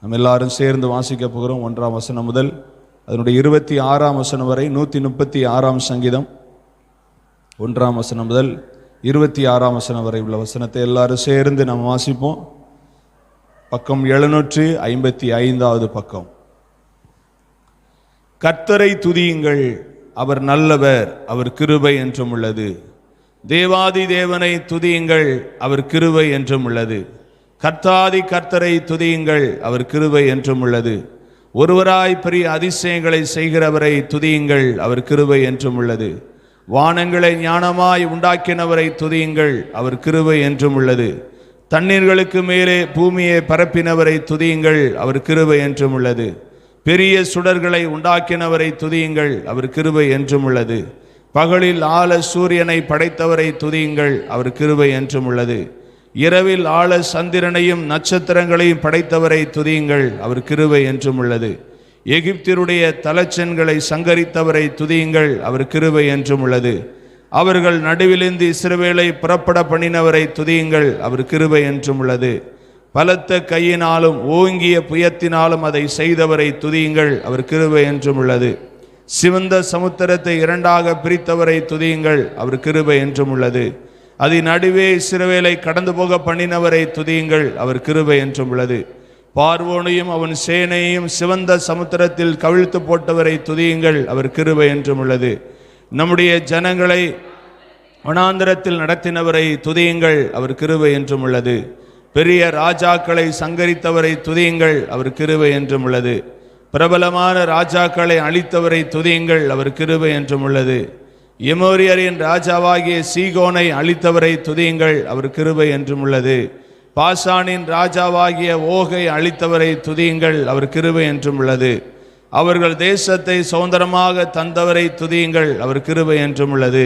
நம்ம எல்லாரும் சேர்ந்து வாசிக்க போகிறோம் ஒன்றாம் வசனம் முதல் அதனுடைய இருபத்தி ஆறாம் வசனம் வரை நூற்றி முப்பத்தி ஆறாம் சங்கீதம். ஒன்றாம் வசனம் முதல் இருபத்தி ஆறாம் வசனம் வரை உள்ள வசனத்தை எல்லாரும் சேர்ந்து நம்ம வாசிப்போம். பக்கம் எழுநூற்று ஐம்பத்தி ஐந்தாவது பக்கம். கர்த்தரை துதியுங்கள் அவர் நல்லவர் அவர் கிருபை என்றும் உள்ளது. தேவாதி தேவனை துதியுங்கள் அவர் கிருபை என்றும் உள்ளது. கர்த்தாதி கர்த்தரை துதியுங்கள் அவர் கிருபை என்றும் உள்ளது. ஒருவராய் பெரிய அதிசயங்களை செய்கிறவரை துதியுங்கள் அவர் கிருபை என்றும் உள்ளது. வானங்களை ஞானமாய் உண்டாக்கினவரை துதியுங்கள். அவர் கிருபை என்றும் உள்ளது. தண்ணீர்களுக்கு மேலே பூமியை பரப்பினவரை துதியுங்கள். அவர் கிருபை என்றும் உள்ளது. பெரிய சுடர்களை உண்டாக்கினவரை துதியுங்கள். அவர் கிருபை என்றும் உள்ளது. பகலில் ஆள சூரியனை படைத்தவரை துதியுங்கள். அவர் கிருபை என்றும் உள்ளது. இரவில் ஆள சந்திரனையும் நட்சத்திரங்களையும் படைத்தவரை துதியுங்கள். அவர் கிருபை என்றும் உள்ளது. எகிப்தியருடைய தலச்சென்களை சங்கரித்தவரை துதியுங்கள் அவர் கிருபை என்றும் உள்ளது. அவர்கள் நடுவிலிருந்து இஸ்ரவேலை புறப்பட பண்ணினவரை துதியுங்கள் அவர் கிருபை என்றும் உள்ளது. பலத்த கையினாலும் ஓங்கிய புயத்தினாலும் அதை செய்தவரை துதியுங்கள் அவர் கிருபை என்றும் உள்ளது. சிவந்த சமுத்திரத்தை இரண்டாக பிரித்தவரை துதியுங்கள் அவர் கிருபை என்றும் உள்ளது. அதன் நடுவே இஸ்ரவேலை கடந்து போக பண்ணினவரை துதியுங்கள் அவர் கிருபை என்றும் உள்ளது. பார்வோனையும் அவன் சேனையும் சிவந்த சமுத்திரத்தில் கவிழ்த்து போட்டவரை துதியுங்கள். அவர் கிருபை என்றும் உள்ளது. நம்முடைய ஜனங்களை வனாந்திரத்தில் நடத்தினவரை துதியுங்கள். அவர் கிருபை என்றும் உள்ளது. பெரிய ராஜாக்களை சங்கரித்தவரை துதியுங்கள். அவர் கிருபை என்றும் உள்ளது. பிரபலமான ராஜாக்களை அழித்தவரை துதியுங்கள். அவர் கிருபை என்றும் உள்ளது. எமோரியரின் ராஜாவாகிய சீகோனை அழித்தவரை துதியுங்கள். அவர் கிருபை என்றும் உள்ளது. பாசானின் ராஜாவாகிய ஓகை அழித்தவரை துதியுங்கள் அவர் கிருபை என்றும் உள்ளது. அவர்கள் தேசத்தை சுதந்திரமாக தந்தவரை துதியுங்கள் அவர் கிருபை என்றும் உள்ளது.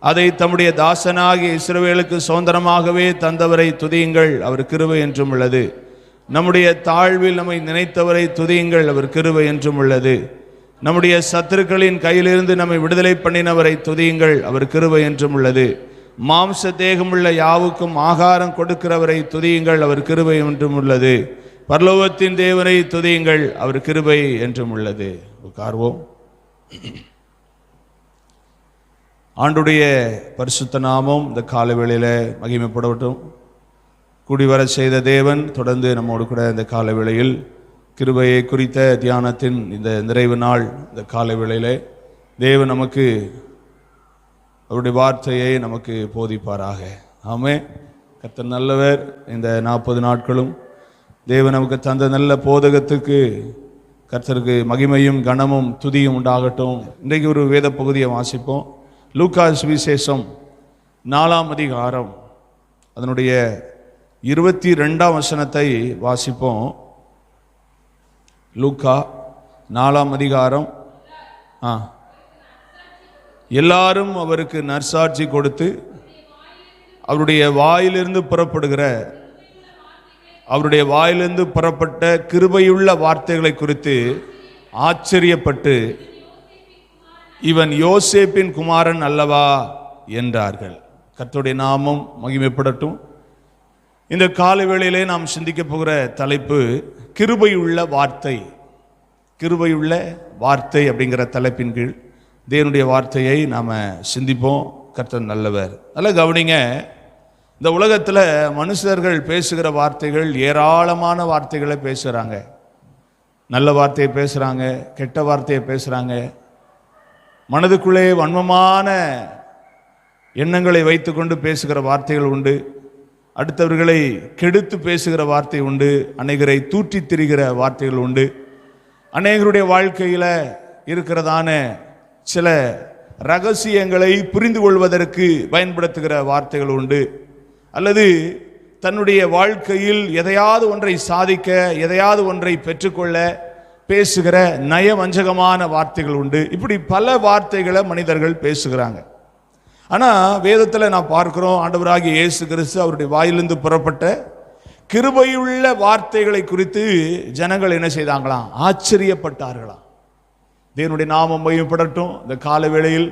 அதை தம்முடைய தாசனாகிய இஸ்ரவேலுக்கு சுதந்திரமாகவே தந்தவரை துதியுங்கள் அவர் கிருபை என்றும் உள்ளது. நம்முடைய தாழ்வில் நம்மை நினைத்தவரை துதியுங்கள் அவர் கிருபை என்றும் உள்ளது. நம்முடைய சத்துருக்களின் கையிலிருந்து நம்மை விடுதலை பண்ணினவரை துதியுங்கள் அவர் கிருபை என்றும் உள்ளது. மாம்ச தேகமுள்ள யாவுக்கும் ஆகாரம் கொடுக்கிறவரை துதியுங்கள் அவர் கிருபை என்றும் உள்ளது. பரலோகத்தின் தேவனை துதியுங்கள் அவர் கிருபை என்றும் உள்ளது. உட்கார்வோம். ஆண்டுடைய பரிசுத்த நாமம் இந்த காலை வேளையில் மகிமைப்படட்டும். கூடிவர செய்த தேவன் தொடர்ந்து நம்மோடு கூட இந்த காலை வேளையில் கிருபையை குறித்த தியானத்தின் இந்த நிறைவு நாள் இந்த காலை வேளையில். தேவன் நமக்கு அவருடைய வார்த்தையை நமக்கு போதிப்பாராக. ஆமே கர்த்தர் நல்லவர். இந்த நாற்பது நாட்களும் தேவன் நமக்கு தந்த நல்ல போதகத்துக்கு கர்த்தருக்கு மகிமையும் கனமும் துதியும் உண்டாகட்டும். இன்றைக்கு ஒரு வேத பகுதியை வாசிப்போம். லூக்கா சுவிசேஷம் நாலாம் அதிகாரம். அதனுடைய இருபத்தி ரெண்டாம் வசனத்தை வாசிப்போம். லூக்கா நாலாம் அதிகாரம். ஆ. எல்லாரும் அவருக்கு நற்சாட்சி கொடுத்து அவருடைய வாயிலிருந்து புறப்படுகிற அவருடைய வாயிலிருந்து புறப்பட்ட கிருபையுள்ள வார்த்தைகளை குறித்து ஆச்சரியப்பட்டு இவன் யோசேப்பின் குமாரன் அல்லவா? என்றார்கள். கர்த்தருடைய நாமம் மகிமைப்படட்டும். இந்த கால வேளையிலே நாம் சிந்திக்க போகிற தலைப்பு கிருபையுள்ள வார்த்தை. கிருபையுள்ள வார்த்தை அப்படிங்கிற தலைப்பின் கீழ் தேவனுடைய வார்த்தையை நாம் சிந்திப்போம். கர்த்தர் நல்லவர். நல்லா கவனிங்க. இந்த உலகத்தில் மனுஷர்கள் பேசுகிற வார்த்தைகள் ஏராளமான வார்த்தைகளை பேசுகிறாங்க நல்ல வார்த்தையை பேசுகிறாங்க கெட்ட வார்த்தையை பேசுகிறாங்க மனதுக்குள்ளே வன்மமான எண்ணங்களை வைத்துக்கொண்டு பேசுகிற வார்த்தைகள் உண்டு. அடுத்தவர்களை கெடுத்து பேசுகிற வார்த்தை உண்டு. அநேகரை தூற்றித் திரிகிற வார்த்தைகள் உண்டு. அநேகருடைய வாழ்க்கையில் இருக்கிறதான சில ரகசியங்களை புரிந்து கொள்வதற்கு பயன்படுத்துகிற வார்த்தைகள் உண்டு. அல்லது தன்னுடைய வாழ்க்கையில் எதையாவது ஒன்றை சாதிக்க எதையாவது ஒன்றை பெற்றுக்கொள்ள பேசுகிற நயவஞ்சகமான வார்த்தைகள் உண்டு. இப்படி பல வார்த்தைகளை மனிதர்கள் பேசுகிறாங்க. ஆனால் வேதத்தில் நான் பார்க்குறோம் ஆண்டவராகிய இயேசு கிறிஸ்து அவருடைய வாயிலிருந்து புறப்பட்ட கிருபையுள்ள வார்த்தைகளை குறித்து ஜனங்கள் என்ன செய்தாங்களாம்? ஆச்சரியப்பட்டார்களாம். தேவனுடைய நாமம் மையப்படட்டும் இந்த கால வேளையில்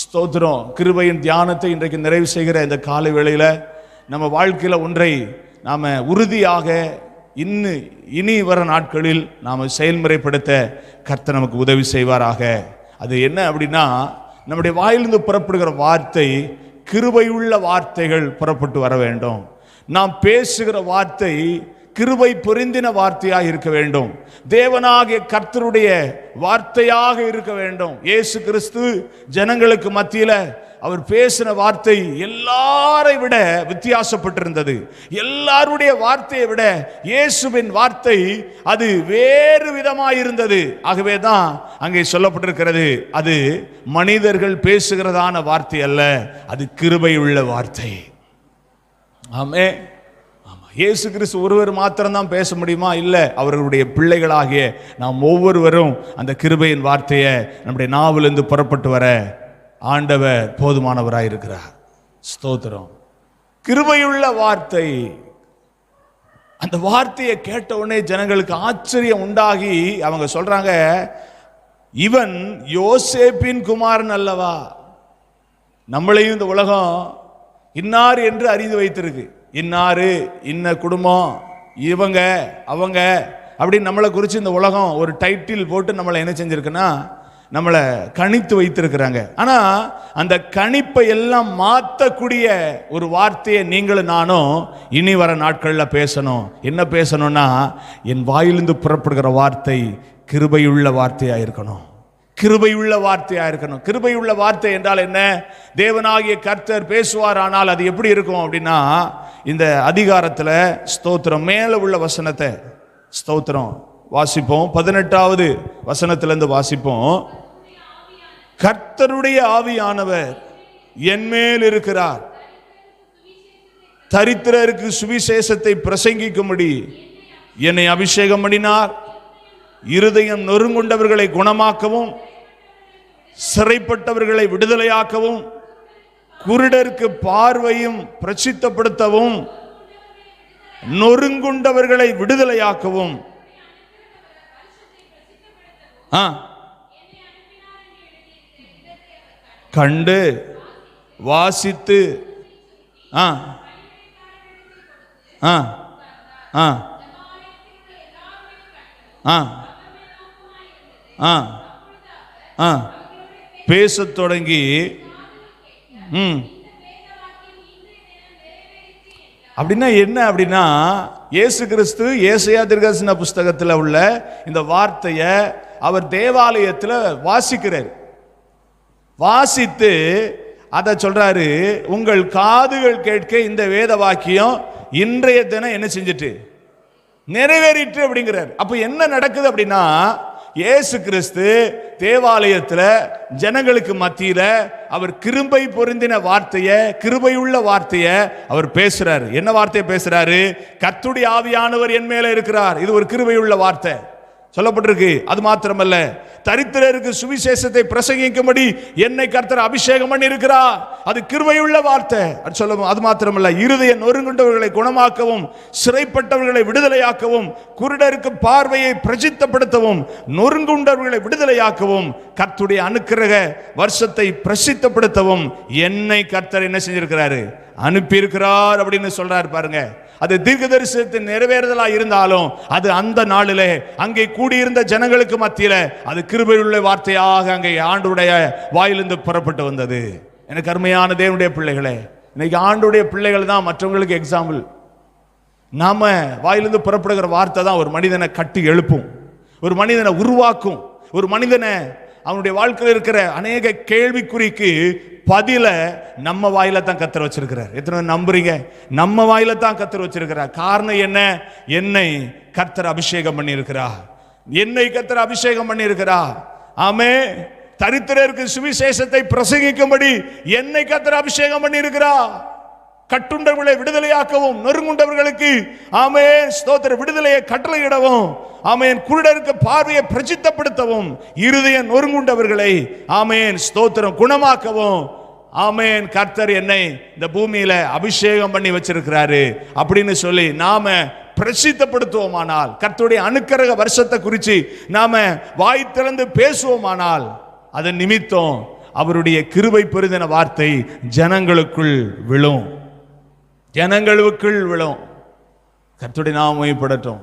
ஸ்தோத்திரம் கிருபையின் தியானத்தை இன்றைக்கு நிறைவு செய்கிற இந்த கால வேளையில் நம்ம வாழ்க்கையில் ஒன்றை நாம் உறுதியாக இன்னு இனி வர நாட்களில் நாம் செயல்முறைப்படுத்த கர்த்தர் நமக்கு உதவி செய்வாராக. அது என்ன அப்படின்னா நம்முடைய வாயிலிருந்து புறப்படுகிற வார்த்தை கிருபையுள்ள வார்த்தைகள் புறப்பட்டு வர வேண்டும். நாம் பேசுகிற வார்த்தை கிருபை பொருந்தின வார்த்தையாக இருக்க வேண்டும். தேவனாகிய கர்த்தருடைய வார்த்தையாக இருக்க வேண்டும். இயேசு கிறிஸ்து ஜனங்களுக்கு மத்தியில் அவர் பேசின வார்த்தை எல்லாரை விட வித்தியாசப்பட்டிருந்தது. எல்லாருடைய வார்த்தையை விட இயேசுவின் வார்த்தை அது வேறு விதமாக இருந்தது ஆகவே தான் அங்கே சொல்லப்பட்டிருக்கிறது அது மனிதர்கள் பேசுகிறதான வார்த்தை அல்ல அது கிருபை உள்ள வார்த்தை. ஆமே இயேசு கிறிஸ்து ஒருவர் மாத்திரம்தான் பேச முடியுமா? இல்லை அவர்களுடைய பிள்ளைகளாகிய நாம் ஒவ்வொருவரும் அந்த கிருபையின் வார்த்தையை நம்முடைய நாவிலிருந்து புறப்பட்டு வர ஆண்டவர் போதுமானவராக இருக்கிறார். ஸ்தோத்திரம். கிருபையுள்ள வார்த்தை. அந்த வார்த்தையை கேட்ட உடனே ஜனங்களுக்கு ஆச்சரியம் உண்டாகி அவங்க சொல்றாங்க இவன் யோசேப்பின் குமாரன் அல்லவா? நம்மளையும் இந்த உலகம் இன்னார் என்று அறிந்து வைத்திருக்கு. இன்னாரு இன்ன குடும்பம் இவங்க அவங்க அப்படின்னு நம்மளை குறித்து இந்த உலகம் ஒரு டைட்டில் போட்டு நம்மளை என்ன செஞ்சுருக்குன்னா நம்மளை கணித்து வைத்திருக்கிறாங்க. ஆனால் அந்த கணிப்பை எல்லாம் மாற்றக்கூடிய ஒரு வார்த்தையை நீங்களும் நானும் இனி வர நாட்களில் பேசணும். என்ன பேசணும்னா என் வாயிலிருந்து புறப்படுகிற வார்த்தை கிருபையுள்ள வார்த்தையாக இருக்கணும். கிருபையுள்ள வார்த்தையா இருக்கணும். கிருபையுள்ள வார்த்தை என்றால் என்ன? தேவனாகிய கர்த்தர் பேசுவார் ஆனால் அது எப்படி இருக்கும் அப்படின்னா இந்த அதிகாரத்தில் ஸ்தோத்திரம் மேலே உள்ள வசனத்தை ஸ்தோத்திரம். வாசிப்போம். பதினெட்டாவது வசனத்திலிருந்து வாசிப்போம். கர்த்தருடைய ஆவியானவர் என்மேல் இருக்கிறார். தரித்திரருக்கு சுவிசேஷத்தை பிரசங்கிக்கும்படி என்னை அபிஷேகம் பண்ணினார். இருதயம் நொறுங்குண்டவர்களை குணமாக்கவும் சிறைப்பட்டவர்களை விடுதலையாக்கவும் குருடருக்கு பார்வையும் பிரசித்தப்படுத்தவும் நொறுங்குண்டவர்களை விடுதலையாக்கவும். ஆ. கண்டு வாசித்து ஆ. ஆ. ஆ. ஆ. ஆ. ஆ. பேசத் தொடங்கி ம். அப்படின்னா என்ன அப்படின்னா இயேசு கிறிஸ்து ஏசையா திருகாசன புஸ்தகத்தில் உள்ள இந்த வார்த்தையை அவர் தேவாலயத்தில் வாசிக்கிறார். வாசித்து அதை சொல்றாரு உங்கள் காதுகள் கேட்க இந்த வேத வாக்கியம் இன்றைய தினம் என்ன செஞ்சிட்டு? நிறைவேறிட்டு அப்படிங்கிறார். அப்போ என்ன நடக்குது அப்படின்னா இயேசு கிறிஸ்து தேவாலயத்தில் ஜனங்களுக்கு மத்தியில் அவர் கிருபை பொருந்தின வார்த்தையை கிருபையுள்ள வார்த்தையை அவர் பேசுறாரு. என்ன வார்த்தையை பேசுறாரு? கத்துடைய ஆவியானவர் என் மேல இருக்கிறார். இது ஒரு கிருபையுள்ள வார்த்தை. சொல்லப்பட்டிருக்கு. அது மாத்திரமல்ல. தரித்திரருக்கு சுவிசேஷத்தை பிரசங்கிக்கும்படி என்னை கர்த்தர் அபிஷேகம் பண்ணி இருக்கிறா அது கிருமையுள்ள வார்த்தை. அது சொல்ல அது மாத்திரமல்ல. இருதய நொறுங்குண்டவர்களை குணமாக்கவும் சிறைப்பட்டவர்களை விடுதலையாக்கவும் குருடருக்கு பார்வையை பிரசித்தப்படுத்தவும் நொறுங்குண்டவர்களை விடுதலையாக்கவும் கர்த்துடைய அனுக்கிரக வருஷத்தை பிரசித்தப்படுத்தவும் என்னை கர்த்தர் என்ன செஞ்சிருக்கிறாரு? அனுப்பியிருக்கிறார் அப்படின்னு சொல்றாரு பாருங்க. அது தீர்க்க தரிசனத்தின் நிறைவேறுதலா இருந்தாலும் அது அந்த நாளிலே அங்கே கூடியிருந்த ஜனங்களுக்கு மத்தியில அது கிருபையுள்ள வார்த்தையாக அங்கே ஆண்டுடைய வாயிலிருந்து புறப்பட்டு வந்தது. எனக்கு அருமையான தேவனுடைய பிள்ளைகளே இன்னைக்கு ஆண்டுடைய பிள்ளைகள் தான் மற்றவங்களுக்கு எக்ஸாம்பிள் நாம வாயிலிருந்து புறப்படுகிற வார்த்தை தான் ஒரு மனிதனை கட்டி எழுப்பும் ஒரு மனிதனை உருவாக்கும் ஒரு மனிதனை அவனுடைய வாழ்க்கையில் இருக்கிற அநேக கேள்விக்குறிக்கு பதில நம்ம வாயில தான் கத்தர் வச்சிருக்கிறார். எத்தனை நம்புறீங்க? நம்ம வாயில தான் கத்தர் வச்சிருக்கிறார். காரணம் என்ன? என்னை கர்த்தர் அபிஷேகம் பண்ணியிருக்கிறார். என்னை கர்த்தர் அபிஷேகம் பண்ணியிருக்கிறார். ஆமே. தரித்திரருக்கு சுவிசேஷத்தை பிரசங்கிக்கும்படி என்னை கத்தர் அபிஷேகம் பண்ணியிருக்கிறார். கட்டுண்டவர்களை விடுதலையாக்கவும் நொறுங்குண்டவர்களுக்கு ஆமே ஸ்தோத்திர விடுதலையை கட்டளையிடவும் ஆமையன் குருடருக்கு பார்வையை பிரசித்தப்படுத்தவும் இருதய நொறுங்குண்டவர்களை ஆமையன் ஸ்தோத்திரம் குணமாக்கவும் ஆமேன். கர்த்தர் என்னை இந்த பூமியில அபிஷேகம் பண்ணி வச்சிருக்கிறாரு அப்படின்னு சொல்லி நாம பிரசித்தப்படுத்துவோமானால் கர்த்தருடைய அணுக்கரக வருஷத்தை குறித்து நாம வாய் திறந்து பேசுவோமானால் அதன் நிமித்தம் அவருடைய கிருபை பெருதின வார்த்தை ஜனங்களுக்குள் விழும். ஜனங்களுக்குள் விழும். கர்த்துடைய நாம் மையப்படட்டும்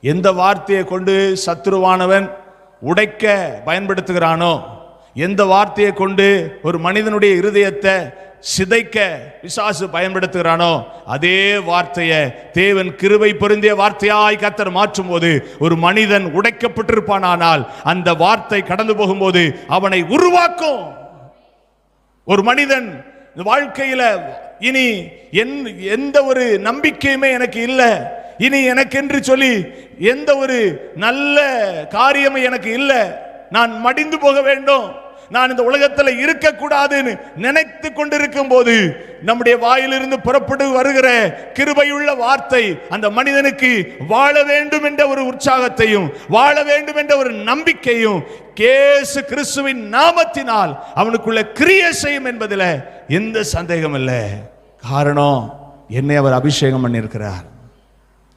எந்த வார்த்தையை கொண்டு சத்துருவானவன் உடைக்க பயன்படுத்துகிறானோ எந்த வார்த்தையை கொண்டு ஒரு மனிதனுடைய இருதயத்தை சிதைக்க விசாசு பயன்படுத்துகிறானோ அதே வார்த்தையை தேவன் கிருவை பொருந்திய வார்த்தையாய் கத்தர் மாற்றும் போது ஒரு மனிதன் உடைக்கப்பட்டிருப்பானானால் அந்த வார்த்தை கடந்து போகும்போது அவனை உருவாக்கும். ஒரு மனிதன் வாழ்க்கையில இனி என் எந்த ஒரு நம்பிக்கையுமே எனக்கு இல்லை. இனி எனக்கென்று சொல்லி எந்த ஒரு நல்ல காரியமும் எனக்கு இல்லை. நான் மடிந்து போக வேண்டும். நான் இந்த உலகத்தில் இருக்கக்கூடாதுன்னு நினைத்து கொண்டிருக்கும் போது நம்முடைய வாயிலிருந்து புறப்பட்டு வருகிற கிருபையுள்ள வார்த்தை அந்த மனிதனுக்கு வாழ வேண்டும் என்ற ஒரு உற்சாகத்தையும் வாழ வேண்டும் என்ற ஒரு நம்பிக்கையும் கேசு கிறிஸ்துவின் நாமத்தினால் அவனுக்குள்ள கிரிய செய்யும் என்பதில் எந்த சந்தேகம் இல்லை. காரணம் என்னை அவர் அபிஷேகம் பண்ணியிருக்கிறார்.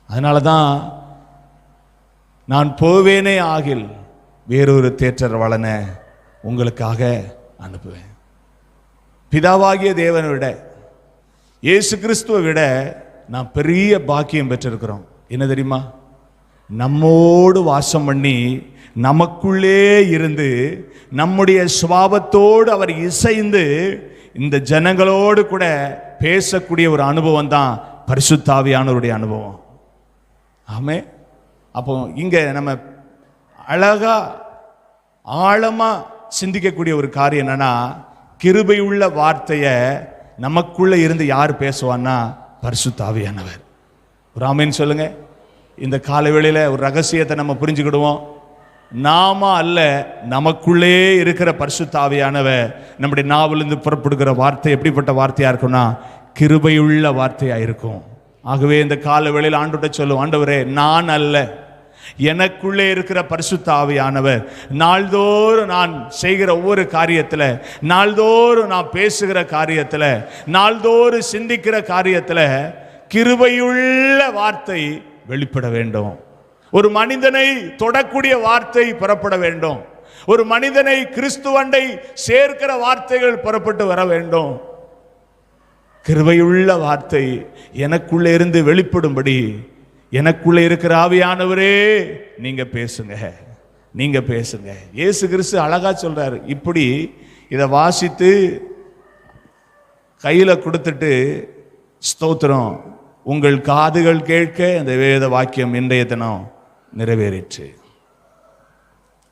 அதனால தான் நான் போவேனே ஆகில் வேறொரு தேற்றர் வளன உங்களுக்காக அனுப்புவேன். பிதாவாகிய தேவனை விட இயேசு கிறிஸ்துவை விட நான் பெரிய பாக்கியம் பெற்றிருக்கிறோம். என்ன தெரியுமா? நம்மோடு வாசம் பண்ணி நமக்குள்ளே இருந்து நம்முடைய சுவாபத்தோடு அவர் இசைந்து இந்த ஜனங்களோடு கூட பேசக்கூடிய ஒரு அனுபவம் தான் பரிசுத்தாவியானவருடைய அனுபவம். ஆமே. அப்போ இங்க நம்ம அழகா ஆழமா சிந்திக்கக்கூடிய ஒரு காரியம் என்னன்னா கிருபை உள்ள வார்த்தையை நமக்குள்ள இருந்து யார் பேசுவான்னா பரிசுத்தாவியானவர். ஒரு ஆமேன்னு சொல்லுங்க. இந்த காலவேளையில ஒரு ரகசியத்தை நம்ம புரிஞ்சுக்கிடுவோம். நாம அல்ல நமக்குள்ளே இருக்கிற பரிசுத்தாவியானவர் நம்முடைய நாவிலிருந்து புறப்படுகிற வார்த்தை எப்படிப்பட்ட வார்த்தையா இருக்கும்னா கிருபையுள்ள வார்த்தையா இருக்கும். ஆகவே இந்த காலவேளையில் ஆண்டுகிட்ட சொல்லும் ஆண்டவரே நான் அல்ல. எனக்குள்ளே இருக்கிற பரிசுத்த ஆவியானவர். நாள்தோறும் நான் செய்கிற ஒவ்வொரு காரியத்தில் நாள்தோறும் நான் பேசுகிற காரியத்தில் நாள்தோறும் சிந்திக்கிற காரியத்தில் கிருபையுள்ள வார்த்தை வெளிப்பட வேண்டும். ஒரு மனிதனை தொடக்கூடிய வார்த்தை புறப்பட வேண்டும். ஒரு மனிதனை கிறிஸ்துவண்டை சேர்க்கிற வார்த்தைகள் புறப்பட்டு வர வேண்டும். கிருபையுள்ள வார்த்தை எனக்குள்ளே இருந்து வெளிப்படும்படி எனக்குள்ளே இருக்கிற ஆவியானவரே நீங்க பேசுங்க. நீங்க பேசுங்க. இயேசு கிறிஸ்து அழகா சொல்றாரு. இப்படி இதை வாசித்து கையில கொடுத்துட்டு ஸ்தோத்திரம். உங்கள் காதுகள் கேட்க இந்த வேத வாக்கியம் இன்றைய தினம் நிறைவேறிற்று.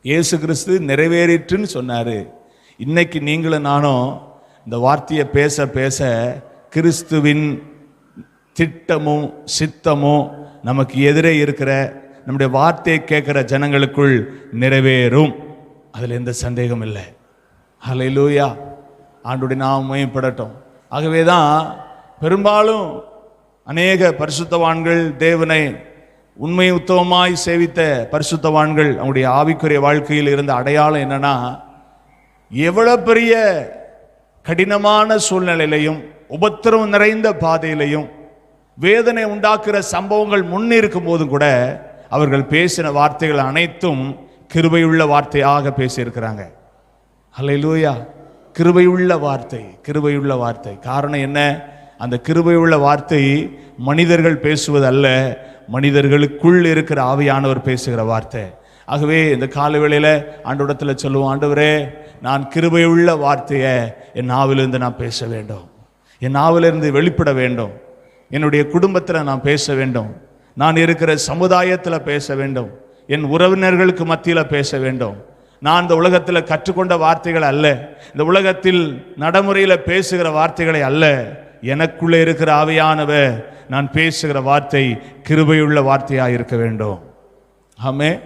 இயேசு கிறிஸ்து நிறைவேறிற்றுன்னு சொன்னாரு. இன்னைக்கு நீங்களும் நானும் இந்த வார்த்தையை பேச பேச கிறிஸ்துவின் திட்டமும் சித்தமும் நமக்கு எதிரே இருக்கிற நம்முடைய வார்த்தையை கேட்கிற ஜனங்களுக்குள் நிறைவேறும். அதில் எந்த சந்தேகம் இல்லை. ஹalleluya. ஆண்டுடைய நாம் மேம்படட்டும் ஆகவே தான் பெரும்பாலும் அநேக பரிசுத்தவான்கள் தேவனை உண்மை உத்தவமாய் சேவித்த பரிசுத்தவான்கள் அவங்களுடைய ஆவிக்குரிய வாழ்க்கையில் இருந்த அடையாளம் என்னன்னா எவ்வளோ பெரிய கடினமான சூழ்நிலையிலையும் உபத்திரம் நிறைந்த பாதையிலையும் வேதனை உண்டாக்குற சம்பவங்கள் முன்னிருக்கும் போதும் கூட அவர்கள் பேசின வார்த்தைகள் அனைத்தும் கிருபையுள்ள வார்த்தையாக பேசியிருக்கிறாங்க. ஹalleluya. கிருபையுள்ள வார்த்தை கிருபையுள்ள வார்த்தை. காரணம் என்ன? அந்த கிருபையுள்ள வார்த்தை மனிதர்கள் பேசுவது அல்ல மனிதர்களுக்குள் இருக்கிற ஆவியானவர் பேசுகிற வார்த்தை. ஆகவே இந்த காலவேளையில் ஆண்டோடத்தில் சொல்லுவோம் ஆண்டவரே நான் கிருபையுள்ள வார்த்தையை என் நாவிலிருந்து நான் பேச வேண்டும். என் நாவிலிருந்து வெளிப்பட வேண்டும். என்னுடைய குடும்பத்தில் நான் பேச வேண்டும். நான் இருக்கிற சமுதாயத்தில் பேச வேண்டும். என் உறவினர்களுக்கு மத்தியில் பேச வேண்டும். நான் இந்த உலகத்தில் கற்றுக்கொண்ட வார்த்தைகள் அல்ல. இந்த உலகத்தில் நடைமுறையில் பேசுகிற வார்த்தைகளை அல்ல. எனக்குள்ளே இருக்கிற ஆவியானவர் நான் பேசுகிற வார்த்தை கிருபையுள்ள வார்த்தையாக இருக்க வேண்டும். ஆமே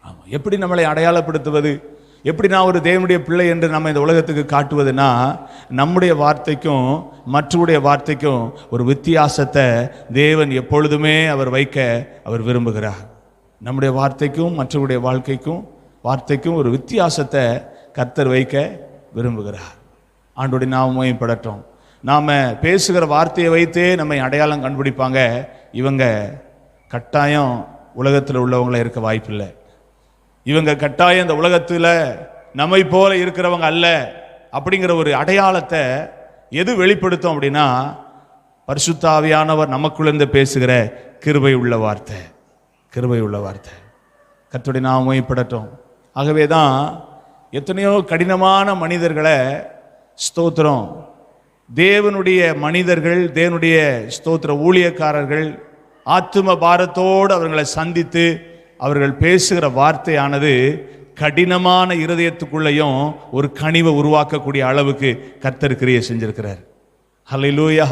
ஆமாம் எப்படி நம்மளை அடையாளப்படுத்துவது? எப்படி நான் ஒரு தேவனுடைய பிள்ளை என்று நம்ம இந்த உலகத்துக்கு காட்டுவதுன்னா நம்முடைய வார்த்தைக்கும் மற்றவருடைய வார்த்தைக்கும் ஒரு வித்தியாசத்தை தேவன் எப்பொழுதுமே அவர் வைக்க அவர் விரும்புகிறார். நம்முடைய வார்த்தைக்கும் மற்றவருடைய வாழ்க்கைக்கும் வார்த்தைக்கும் ஒரு வித்தியாசத்தை கர்த்தர் வைக்க விரும்புகிறார். ஆண்டோடைய நாம படட்டும் நாம பேசுகிற வார்த்தையை வைத்தே நம்மை அடையாளம் கண்டுபிடிப்பாங்க. இவங்க கட்டாயம் உலகத்தில் உள்ளவங்கள இருக்க வாய்ப்பில்லை. இவங்க கட்டாயம் இந்த உலகத்தில் நம்மை போல இருக்கிறவங்க அல்ல அப்படிங்கிற ஒரு அடையாளத்தை எது வெளிப்படுத்தும் அப்படின்னா பரிசுத்தாவியானவர் நமக்குள்ளேருந்து பேசுகிற கிருபை உள்ள வார்த்தை கிருபை உள்ள வார்த்தை. கத்துடைய நாம் மேம்படட்டும் ஆகவே தான் எத்தனையோ கடினமான மனிதர்களை ஸ்தோத்திரம். தேவனுடைய மனிதர்கள் தேவனுடைய ஸ்தோத்திர ஊழியக்காரர்கள் ஆத்தும பாரத்தோடு அவர்களை சந்தித்து அவர்கள் பேசுகிற வார்த்தையானது கடினமான இருதயத்துக்குள்ளேயும் ஒரு கனிவை உருவாக்கக்கூடிய அளவுக்கு கர்த்தர் கிரியை செஞ்சிருக்கிறார். ஹalleluya.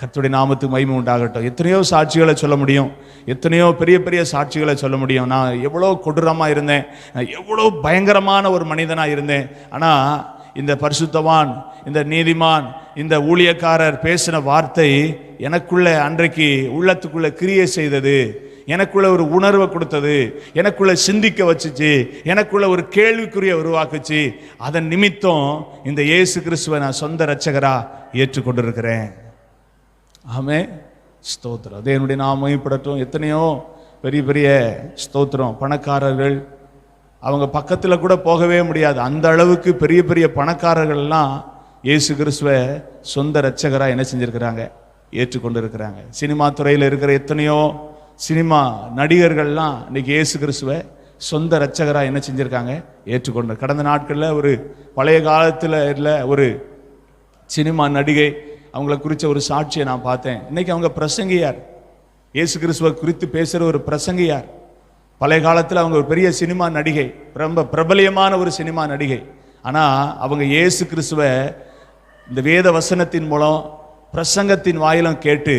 கர்த்தருடைய நாமத்துக்கு மகிமை உண்டாகட்டும். எத்தனையோ சாட்சிகளை சொல்ல முடியும். எத்தனையோ பெரிய பெரிய சாட்சிகளை சொல்ல முடியும். நான் எவ்வளோ கொடூரமாக இருந்தேன். நான் எவ்வளோ பயங்கரமான ஒரு மனிதனாக இருந்தேன். ஆனால் இந்த பரிசுத்தவான் இந்த நீதிமான் இந்த ஊழியக்காரர் பேசின வார்த்தை எனக்குள்ள அன்றைக்கு உள்ளத்துக்குள்ள கிரியை செய்தது. எனக்குள்ள ஒரு உணர்வை கொடுத்தது எனக்குள்ள சிந்திக்க வச்சுச்சு எனக்குள்ள ஒரு கேள்விக்குரிய உருவாக்குச்சு. அதன் நிமித்தம் இந்த இயேசு கிறிஸ்துவை நான் சொந்த ரச்சகரா ஏற்றுக்கொண்டிருக்கிறேன். ஆமே ஸ்தோத்திரம். என்னுடைய நாம் மையப்படட்டும் எத்தனையோ பெரிய பெரிய ஸ்தோத்திரம். பணக்காரர்கள் அவங்க பக்கத்தில் கூட போகவே முடியாது. அந்த அளவுக்கு பெரிய பெரிய பணக்காரர்கள்லாம் இயேசு கிறிஸ்துவை சொந்த ரட்சகராக என்ன செஞ்சுருக்கிறாங்க? ஏற்றுக்கொண்டு இருக்கிறாங்க சினிமா துறையில் இருக்கிற எத்தனையோ சினிமா நடிகர்கள்லாம் இன்னைக்கு இயேசு கிறிஸ்துவை சொந்த ரட்சகராக என்ன செஞ்சுருக்காங்க? ஏற்றுக்கொண்டு கடந்த நாட்களில் ஒரு பழைய காலத்தில் இல்லை ஒரு சினிமா நடிகை அவங்கள குறித்த ஒரு சாட்சியை நான் பார்த்தேன். இன்றைக்கி அவங்க பிரசங்கியார். இயேசு கிறிஸ்துவை குறித்து பேசுகிற ஒரு பிரசங்கியார். பழைய காலத்தில் அவங்க ஒரு பெரிய சினிமா நடிகை ரொம்ப பிரபலியமான ஒரு சினிமா நடிகை. ஆனால் அவங்க இயேசு கிறிஸ்துவை இந்த வேத வசனத்தின் மூலம் பிரசங்கத்தின் வாயிலும் கேட்டு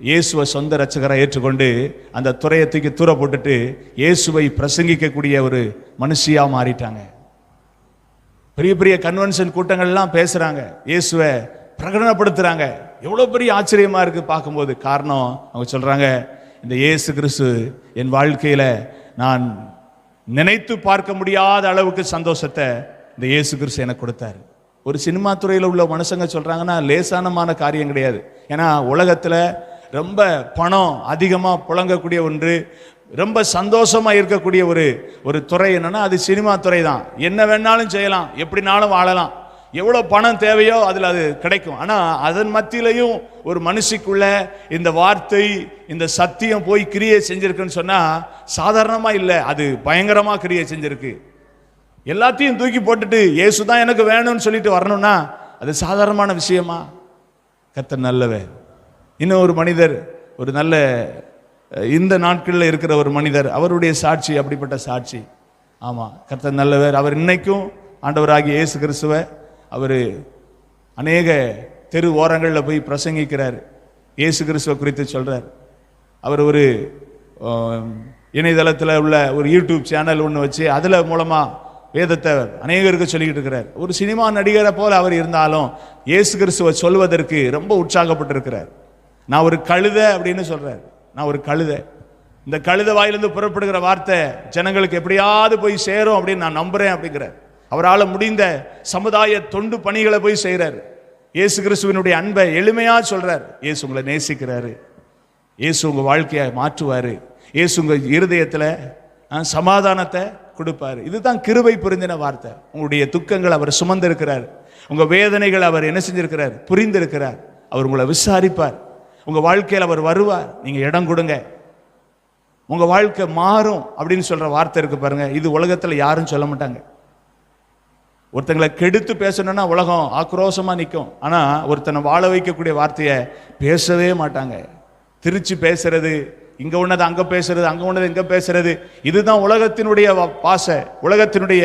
இயேசுவை சொந்த ரட்சகராக ஏற்றுக்கொண்டு அந்த துறையை தூக்கி தூர போட்டுட்டு இயேசுவை பிரசங்கிக்கக்கூடிய ஒரு மனுஷியாக மாறிட்டாங்க. பெரிய பெரிய கன்வென்ஷன் கூட்டங்கள்லாம் பேசுகிறாங்க இயேசுவை பிரகடனப்படுத்துகிறாங்க எவ்வளோ பெரிய ஆச்சரியமாக இருக்குது பார்க்கும்போது. காரணம் அவங்க சொல்கிறாங்க இந்த இயேசு கிறிஸ்து என் வாழ்க்கையில் நான் நினைத்து பார்க்க முடியாத அளவுக்கு சந்தோஷத்தை இந்த இயேசு கிறிஸ்து எனக்கு கொடுத்தாரு. ஒரு சினிமா துறையில் உள்ள மனுஷங்க சொல்கிறாங்கன்னா லேசானமான காரியம் கிடையாது. ஏன்னா உலகத்தில் ரொம்ப பணம் அதிகமாக புழங்கக்கூடிய ஒன்று ரொம்ப சந்தோஷமாக இருக்கக்கூடிய ஒரு ஒரு துறை என்னென்னா அது சினிமா துறை தான் என்ன வேணாலும் செய்யலாம் எப்படினாலும் வாழலாம். எவ்வளோ பணம் தேவையோ அதில் அது கிடைக்கும். ஆனால் அதன் மத்தியிலையும் ஒரு மனுஷிக்குள்ள இந்த வார்த்தை இந்த சத்தியம் போய் கிரியை செஞ்சுருக்குன்னு சொன்னால் சாதாரணமாக இல்லை அது பயங்கரமாக கிரியை செஞ்சுருக்கு. எல்லாத்தையும் தூக்கி போட்டுட்டு இயேசு தான் எனக்கு வேணும்னு சொல்லிட்டு வரணும்னா அது சாதாரணமான விஷயமா? கத்த நல்லவே இன்னும் ஒரு மனிதர் ஒரு நல்ல இந்த நாட்களில் இருக்கிற ஒரு மனிதர் அவருடைய சாட்சி அப்படிப்பட்ட சாட்சி. ஆமாம் கர்த்தர் நல்லவர். அவர் இன்னைக்கும் ஆண்டவராகிய இயேசு கிறிஸ்துவை அவர் அநேக தெரு ஓரங்களில் போய் பிரசங்கிக்கிறார். இயேசு கிறிஸ்துவை குறித்து சொல்கிறார் அவர் ஒரு இணையதளத்தில் உள்ள ஒரு யூடியூப் சேனல் ஒன்று வச்சு அதில் மூலமாக வேதத்தை அநேகருக்கு சொல்லிக்கிட்டு இருக்கிறார். ஒரு சினிமா நடிகரை போல அவர் இருந்தாலும் இயேசு கிறிஸ்துவை சொல்வதற்கு ரொம்ப உற்சாகப்பட்டிருக்கிறார். நான் ஒரு கழுதை அப்படின்னு சொல்றார். நான் ஒரு கழுதை. இந்த கழுதை வாயிலிருந்து புறப்படுகிற வார்த்தை ஜனங்களுக்கு எப்படியாவது போய் சேரும் அப்படின்னு நான் நம்புறேன் அப்படிங்கிறார். அவரால் முடிந்த சமுதாய தொண்டு பணிகளை போய் செய்கிறார் இயேசு கிறிஸ்துவினுடைய அன்பை எளிமையாக சொல்கிறார் இயேசு உங்களை நேசிக்கிறாரு. இயேசு உங்கள் வாழ்க்கையை மாற்றுவார். இயேசு உங்கள் இருதயத்தில் சமாதானத்தை கொடுப்பாரு. இதுதான் கிருபை புரிந்தின வார்த்தை. உங்களுடைய துக்கங்கள் அவர் சுமந்திருக்கிறார். உங்கள் வேதனைகள் அவர் என்ன செஞ்சிருக்கிறார்? புரிந்திருக்கிறார். அவர் உங்களை விசாரிப்பார். உங்கள் வாழ்க்கையில் அவர் வருவார். நீங்கள் இடம் கொடுங்க. உங்கள் வாழ்க்கை மாறும் அப்படின்னு சொல்கிற வார்த்தை இருக்கு பாருங்கள் இது உலகத்தில் யாரும் சொல்ல மாட்டாங்க. ஒருத்தங்களை கெடுத்து பேசணும்னா உலகம் ஆக்ரோஷமாக நிற்கும் ஆனால் ஒருத்தனை வாழ வைக்கக்கூடிய வார்த்தையை பேசவே மாட்டாங்க. திருச்சி பேசுறது இங்கே உன்னது அங்கே பேசுறது அங்கே உன்னது இங்கே பேசுறது. இதுதான் உலகத்தினுடைய பாசை உலகத்தினுடைய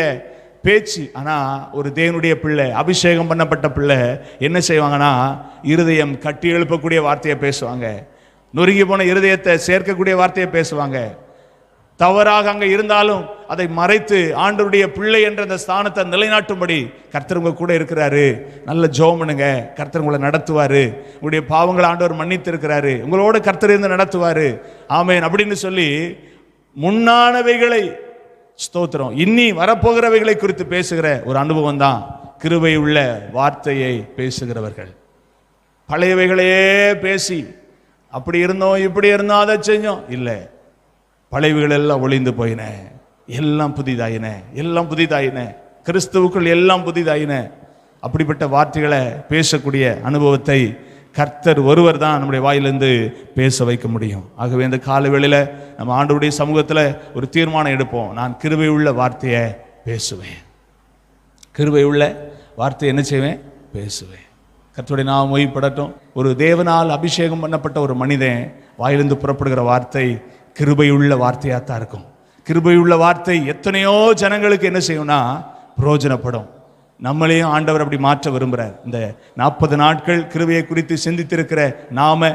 பேச்சு. ஆனால் ஒரு தேவனுடைய பிள்ளை அபிஷேகம் பண்ணப்பட்ட பிள்ளை என்ன செய்வாங்கன்னா இருதயம் கட்டி எழுப்பக்கூடிய வார்த்தையை பேசுவாங்க. நொறுங்கி போன இருதயத்தை சேர்க்கக்கூடிய வார்த்தையை பேசுவாங்க. தவறாக அங்கே இருந்தாலும் அதை மறைத்து ஆண்டருடைய பிள்ளை என்ற அந்த ஸ்தானத்தை நிலைநாட்டும்படி கர்த்தர் உங்க கூட இருக்கிறாரு. நல்ல ஜோமனுங்க பண்ணுங்க. கர்த்தர் உங்களை உங்களுடைய பாவங்களை ஆண்டவர் மன்னித்து இருக்கிறாரு உங்களோட கர்த்தர் இருந்து நடத்துவார். ஆமேன். அப்படின்னு சொல்லி முன்னானவைகளை ஸ்தோத்திரம். இன்னி வரப்போகிறவைகளை குறித்து பேசுகிற ஒரு அனுபவம் தான் கிருபை உள்ள வார்த்தையை பேசுகிறவர்கள். பழையவைகளையே பேசி அப்படி இருந்தோம் இப்படி இருந்தோம் அதை செஞ்சோம். இல்லை. பழையவைகள் எல்லாம் ஒளிந்து போயின. எல்லாம் புதிதாயின. எல்லாம் புதிதாயின. கிறிஸ்துவுக்குள் எல்லாம் புதிதாயின. அப்படிப்பட்ட வார்த்தைகளை பேசக்கூடிய அனுபவத்தை கர்த்தர் ஒருவர் தான் நம்முடைய வாயிலிருந்து பேச வைக்க முடியும். ஆகவே இந்த கால நம்ம ஆண்டவுடைய சமூகத்தில் ஒரு தீர்மானம் எடுப்போம். நான் கிருபை உள்ள வார்த்தையை பேசுவேன். கிருபை உள்ள வார்த்தை என்ன செய்வேன்? பேசுவேன். கர்த்தருடைய நாம் மொழிப்படட்டும் ஒரு தேவனால் அபிஷேகம் பண்ணப்பட்ட ஒரு மனிதன் வாயிலிருந்து புறப்படுகிற வார்த்தை கிருபையுள்ள வார்த்தையாக தான் இருக்கும். கிருபையுள்ள வார்த்தை எத்தனையோ ஜனங்களுக்கு என்ன செய்யும்னா பிரயோஜனப்படும் நம்மளையும் ஆண்டவர் அப்படி மாற்ற விரும்புகிறார் இந்த நாற்பது நாட்கள் கிருவையை குறித்து சிந்தித்திருக்கிற நாம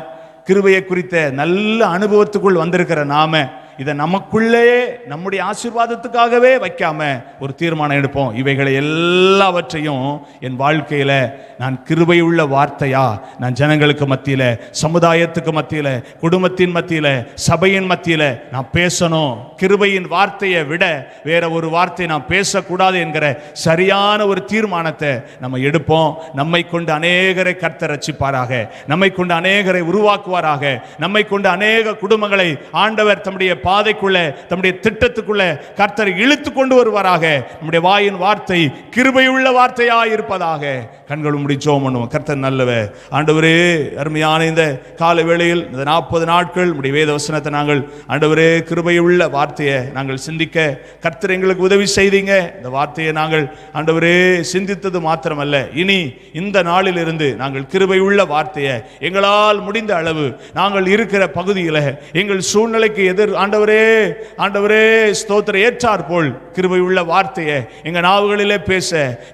கிருவையை குறித்த நல்ல அனுபவத்துக்குள் வந்திருக்கிற நாம இதை நமக்குள்ளேயே நம்முடைய ஆசீர்வாதத்துக்காகவே வைக்காம ஒரு தீர்மானம் எடுப்போம். இவைகளை எல்லாவற்றையும் என் வாழ்க்கையில நான் கிருபையுள்ள வார்த்தையா நான் ஜனங்களுக்கு மத்தியில சமுதாயத்துக்கு மத்தியில குடும்பத்தின் மத்தியில சபையின் மத்தியில நான் பேசணும். கிருபையின் வார்த்தையை விட வேற ஒரு வார்த்தை நான் பேசக்கூடாது என்கிற சரியான ஒரு தீர்மானத்தை நம்ம எடுப்போம். நம்மை கொண்டு அநேகரை கர்த்த ரச்சிப்பாராக நம்மை கொண்டு அநேகரை உருவாக்குவாராக. நம்மை கொண்டு அநேக குடும்பங்களை ஆண்டவர் தம்முடைய பாதைக்குள்ள தம்முடைய திட்டத்துக்குள்ள கர்த்தர் இழுத்து கொண்டு வருவாராக. நம்முடைய வாயின் வார்த்தை கிருபையுள்ள வார்த்தையாக இருப்பதாக கண்களும் முடிச்சோம் பண்ணுவோம். கர்த்தர் நல்லவர். ஆண்டவரே அருமையான இந்த கால வேளையில் இந்த நாற்பது நாட்கள் நம்முடைய வேத வசனத்தை நாங்கள் ஆண்டவரே கிருபையுள்ள வார்த்தையை நாங்கள் சிந்திக்க கர்த்தர் எங்களுக்கு உதவி செய்தீங்க. இந்த வார்த்தையை நாங்கள் ஆண்டவரே சிந்தித்தது மாத்திரமல்ல. இனி இந்த நாளிலிருந்து நாங்கள் கிருபையுள்ள வார்த்தையை எங்களால் முடிந்த அளவு நாங்கள் இருக்கிற பகுதியில் எங்கள் சூழ்நிலைக்கு எதிர் ஆண்ட ஆண்டவரே ஆண்டவரே ஸ்தோத்திர ஏற்றார் போல் கிருபை உள்ள வார்த்தையை எங்க நாவுகளிலே பேச.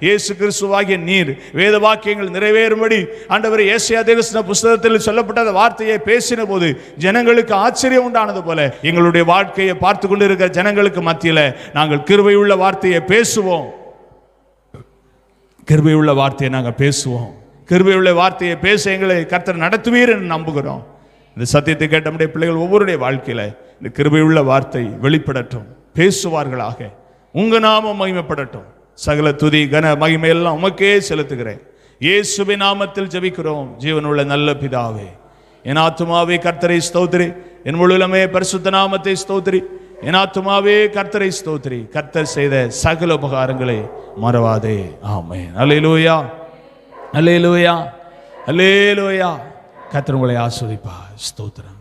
இயேசு கிறிஸ்துவாகிய நீர் வேத வாக்கியங்கள் நிறைவேறும்படி ஆண்டவர் ஏசியா தேவசன புஸ்தகத்தில் சொல்லப்பட்ட அந்த வார்த்தையை பேசின போது ஜனங்களுக்கு ஆச்சரியம் உண்டானது போல எங்களுடைய வாழ்க்கையை பார்த்து கொண்டிருக்கிற ஜனங்களுக்கு மத்தியில நாங்கள் கிருபை உள்ள வார்த்தையை பேசுவோம். கிருபையுள்ள வார்த்தையை நாங்கள் பேசுவோம். கிருபை உள்ள வார்த்தையை பேச எங்களை கர்த்தர் நடத்துவீர் என்று நம்புகிறோம். இந்த சத்தியத்தை கேட்ட நம்முடைய பிள்ளைகள் ஒவ்வொருடைய வாழ்க்கையில் இந்த கிருபையுள்ள வார்த்தை வெளிப்படட்டும். பேசுவார்களாக. உங்க நாமம் மகிமைப்படட்டும். சகல துதி கன மகிமை எல்லாம் உமக்கே செலுத்துகிறேன். இயேசுவின் நாமத்தில் ஜெபிக்கிறோம். ஜீவனுள்ள நல்ல பிதாவே. என் ஆத்துமாவே கர்த்தரை ஸ்தோத்திரி. என் முழுலமே பரிசுத்த நாமத்தை ஸ்தோத்திரி. என் ஆத்துமாவே கர்த்தரை ஸ்தோத்திரி. கர்த்தர் செய்த சகல உபகாரங்களை மறவாதே. ஆமென். அல்லேலூயா அல்லேலூயா அல்லேலூயா கர்த்தர் உங்களை ஆஸ்வதிப்பா ஸ்தோத்திரம்